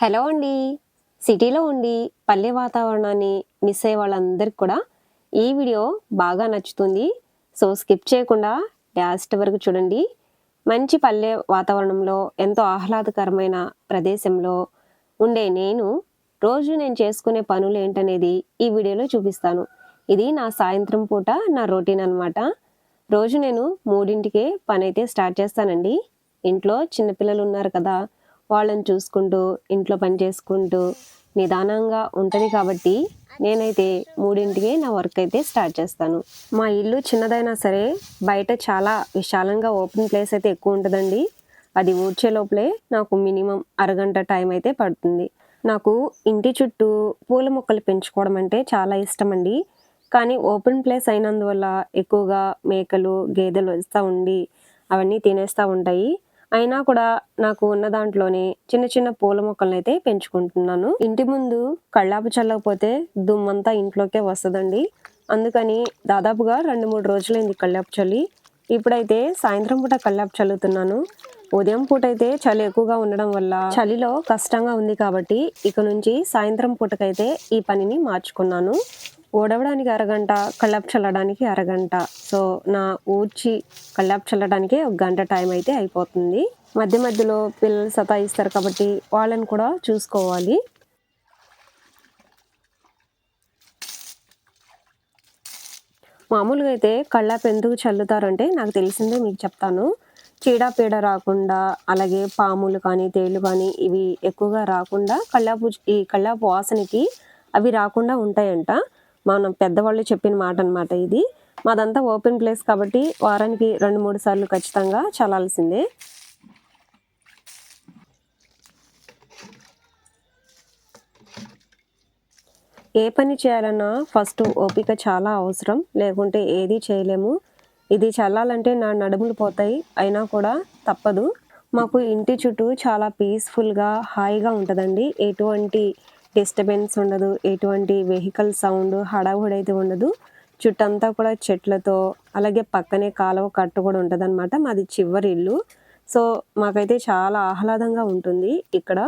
Hello అండి. సిటీలో ఉండి పల్లె వాతావరణాన్ని మిస్ అయ్యే వాళ్ళందరికీ కూడా ఈ వీడియో బాగా నచ్చుతుంది. సో స్కిప్ చేయకుండా లాస్ట్ వరకు చూడండి. మంచి పల్లె వాతావరణంలో ఎంతో ఆహ్లాదకరమైన ప్రదేశంలో ఉండే నేను రోజు నేను చేసుకునే పనులు ఏంటనేది ఈ వీడియోలో చూపిస్తాను. ఇది నా సాయంత్రం పూట నా రొటీన్ అన్నమాట. రోజు నేను మూడింటికే పని అయితే స్టార్ట్ చేస్తానండి. ఇంట్లో చిన్నపిల్లలు ఉన్నారు కదా వాళ్ళని చూసుకుంటూ ఇంట్లో పని చేసుకుంటూ నిదానంగా ఉంటుంది కాబట్టి నేనైతే మూడింటికి నా వర్క్ అయితే స్టార్ట్ చేస్తాను. మా ఇల్లు చిన్నదైనా సరే బయట చాలా విశాలంగా ఓపెన్ ప్లేస్ అయితే ఎక్కువ ఉంటుందండి. అది ఊడ్చే లోపలే నాకు మినిమం అరగంట టైం అయితే పడుతుంది. నాకు ఇంటి చుట్టూ పూల మొక్కలు పెంచుకోవడం అంటే చాలా ఇష్టం అండి కానీ ఓపెన్ ప్లేస్ అయినందువల్ల ఎక్కువగా మేకలు గేదెలు వస్తూ ఉండి అవన్నీ తినేస్తూ ఉంటాయి. అయినా కూడా నాకు ఉన్న దాంట్లోనే చిన్న చిన్న పూల మొక్కలను అయితే పెంచుకుంటున్నాను. ఇంటి ముందు కళ్ళాపు చల్లకపోతే దుమ్మంతా ఇంట్లోకే వస్తుందండి. అందుకని దాదాపుగా రెండు మూడు రోజులైంది కళ్ళాపు చల్లి. ఇప్పుడైతే సాయంత్రం పూట కళ్ళాపు చల్లుతున్నాను. ఉదయం పూట అయితే చలి ఎక్కువగా ఉండడం వల్ల చలిలో కష్టంగా ఉంది కాబట్టి ఇక నుంచి సాయంత్రం పూటకైతే ఈ పనిని మార్చుకున్నాను. ఓడవడానికి అరగంట కల్లాపు చల్లడానికి అరగంట. సో నా ఊడ్చి కళ్ళాపు చల్లడానికి ఒక గంట టైం అయితే అయిపోతుంది. మధ్య మధ్యలో పిల్లలు సతాయిస్తారు కాబట్టి వాళ్ళని కూడా చూసుకోవాలి. మామూలుగా అయితే కళ్ళాపు ఎందుకు చల్లుతారంటే నాకు తెలిసిందే మీకు చెప్తాను. చీడపీడ రాకుండా అలాగే పాములు కానీ తేళ్ళు కానీ ఇవి ఎక్కువగా రాకుండా కళ్ళాపు ఈ కళ్ళాపు వాసనకి అవి రాకుండా ఉంటాయంట. మనం పెద్దవాళ్ళు చెప్పిన మాట అనమాట ఇది. మాదంతా ఓపెన్ ప్లేస్ కాబట్టి వారానికి రెండు మూడు సార్లు ఖచ్చితంగా చల్లాల్సిందే. ఏ పని చేయాలన్నా ఫస్ట్ ఓపిక చాలా అవసరం. లేకుంటే ఏది చేయలేము. ఇది చల్లాలంటే నా నడుములు పోతాయి. అయినా కూడా తప్పదు. మాకు ఇంటి చుట్టూ చాలా పీస్ఫుల్గా హాయిగా ఉంటుందండి. ఎటువంటి డిస్టర్బెన్స్ ఉండదు ఎటువంటి వెహికల్ సౌండ్ హడావుడి అయితే ఉండదు. చుట్టంతా కూడా చెట్లతో అలాగే పక్కనే కాలువ కట్టు కూడా ఉంటుంది మాది చివరి ఇల్లు సో మాకైతే చాలా ఆహ్లాదంగా ఉంటుంది ఇక్కడ.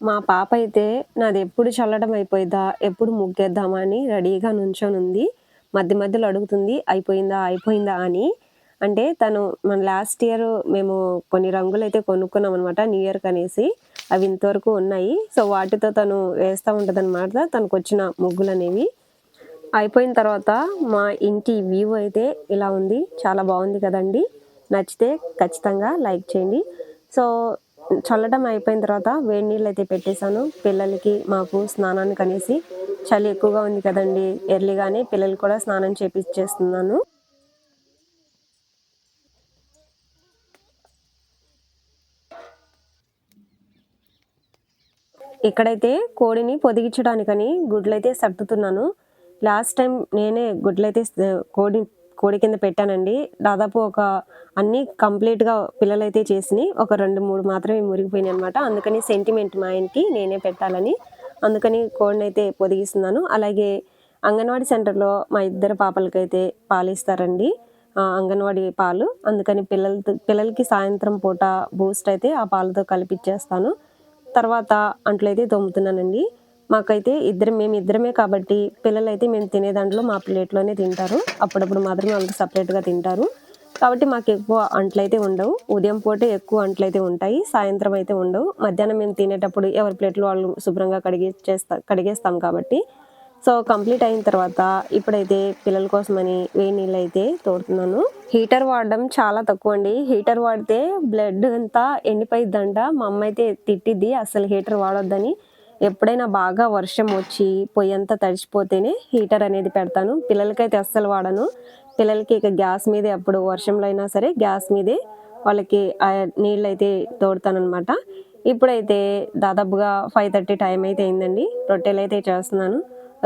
మా పాప అయితే నాది ఎప్పుడు చల్లడం అయిపోయిందా ఎప్పుడు ముగ్గేద్దామా అని రెడీగా నుంచొని ఉంది మధ్య మధ్యలో అడుగుతుంది అయిపోయిందా అయిపోయిందా అని. అంటే తను మన లాస్ట్ ఇయర్ మేము కొన్ని రంగులు అయితే కొనుక్కున్నాం అనమాట న్యూ ఇయర్కి అనేసి అవి ఇంతవరకు ఉన్నాయి. సో వాటితో తను వేస్తూ ఉంటుంది అనమాట తనకు వచ్చిన ముగ్గులు అనేవి అయిపోయిన తర్వాత మా ఇంటి వ్యూ అయితే ఇలా ఉంది చాలా బాగుంది కదండి. నచ్చితే ఖచ్చితంగా లైక్ చేయండి. సో చల్లడం అయిపోయిన తర్వాత వేడి నీళ్ళు అయితే పెట్టేశాను. పిల్లలకి మాకు స్నానానికి అనేసి చలి ఎక్కువగా ఉంది కదండి ఎర్లీగానే పిల్లలు కూడా స్నానం చేపించేస్తున్నాను ఇక్కడైతే కోడిని పొదిగించడానికని గుడ్లైతే సర్దుతున్నాను. లాస్ట్ టైం నేనే గుడ్లైతే కోడి కోడి కింద పెట్టానండి. దాదాపు ఒక అన్నీ కంప్లీట్గా పిల్లలైతే చేసినాయి ఒక రెండు మూడు మాత్రమే మురిగిపోయినాయి అనమాట అందుకని సెంటిమెంట్ మా ఆయనకి నేనే పెట్టాలని అందుకని కోడిని అయితే పొదిగిస్తున్నాను. అలాగే అంగన్వాడీ సెంటర్లో మా ఇద్దరు పాపలకైతే పాలు ఇస్తారండి అంగన్వాడీ పాలు. అందుకని పిల్లలతో పిల్లలకి సాయంత్రం పూట బూస్ట్ అయితే ఆ పాలతో కలిపిచ్చేస్తాను. తర్వాత అంట్లయితే తోముతున్నానండి. మాకైతే ఇద్దరం మేము ఇద్దరమే కాబట్టి పిల్లలైతే మేము తినే దాంట్లో మా ప్లేట్లోనే తింటారు. అప్పుడప్పుడు మాత్రమే వాళ్ళకి సపరేట్గా తింటారు. కాబట్టి మాకు ఎక్కువ అంట్లయితే ఉండవు. ఉదయం పూట ఎక్కువ అంట్లయితే ఉంటాయి. సాయంత్రం అయితే ఉండవు. మధ్యాహ్నం మేము తినేటప్పుడు ఎవరి ప్లేట్లు వాళ్ళు శుభ్రంగా కడిగేచేస్తా కడిగేస్తాం కాబట్టి. సో కంప్లీట్ అయిన తర్వాత ఇప్పుడైతే పిల్లల కోసమని వేడి నీళ్ళు అయితే తోడుతున్నాను. హీటర్ వాడడం చాలా తక్కువ అండి. హీటర్ వాడితే బ్లడ్ అంతా ఎండిపోయిద్దంట. మా అమ్మ అయితే తిట్టిద్ది అసలు హీటర్ వాడొద్దని. ఎప్పుడైనా బాగా వర్షం వచ్చి పొయ్యి అంతా తడిచిపోతేనే హీటర్ అనేది పెడతాను. పిల్లలకైతే అస్సలు వాడను. పిల్లలకి ఇక గ్యాస్ మీదే అప్పుడు వర్షంలో అయినా సరే గ్యాస్ మీదే వాళ్ళకి నీళ్ళు అయితే తోడతానమాట ఇప్పుడైతే దాదాపుగా ఫైవ్ థర్టీ టైం అయితే అయిందండి. రొట్టెలు అయితే చేస్తున్నాను.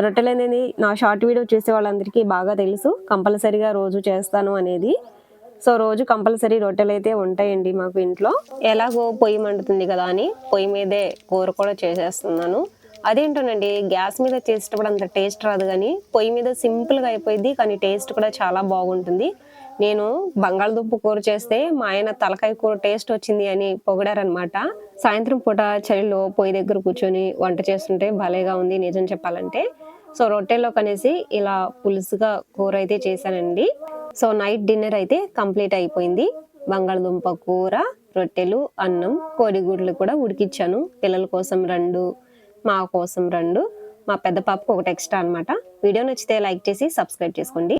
రొట్టెలు అనేది నా షార్ట్ వీడియో చూసే వాళ్ళందరికీ బాగా తెలుసు. కంపల్సరీగా రోజు చేస్తాను అనేది. సో రోజు కంపల్సరీ రొట్టెలు అయితే ఉంటాయండి మాకు ఇంట్లో. ఎలాగో పొయ్యి మండుతుంది కదా అని పొయ్యి మీదే కూర కూడా చేసేస్తున్నాను. అదేంటోనండి గ్యాస్ మీద చేసేటప్పుడు అంత టేస్ట్ రాదు కానీ పొయ్యి మీద సింపుల్గా అయిపోయింది కానీ టేస్ట్ కూడా చాలా బాగుంటుంది. నేను బంగాళదుంప కూర చేస్తే మా ఆయన తలకాయ కూర టేస్ట్ వచ్చింది అని పొగిడారనమాట సాయంత్రం పూట చలిలో పొయ్యి దగ్గర కూర్చొని వంట చేస్తుంటే భలేగా ఉంది నిజం చెప్పాలంటే. సో రొట్టెల్లో కనేసి ఇలా పులుసుగా కూర అయితే చేశానండి. సో నైట్ డిన్నర్ అయితే కంప్లీట్ అయిపోయింది. బంగాళదుంప కూర రొట్టెలు అన్నం కోడిగుడ్లు కూడా ఉడికిచ్చాను. పిల్లల కోసం రెండు మా కోసం రెండు. మా పెద్ద పాపకు ఒకటి ఎక్స్ట్రా అన్నమాట. వీడియో నచ్చితే లైక్ చేసి సబ్స్క్రైబ్ చేసుకోండి.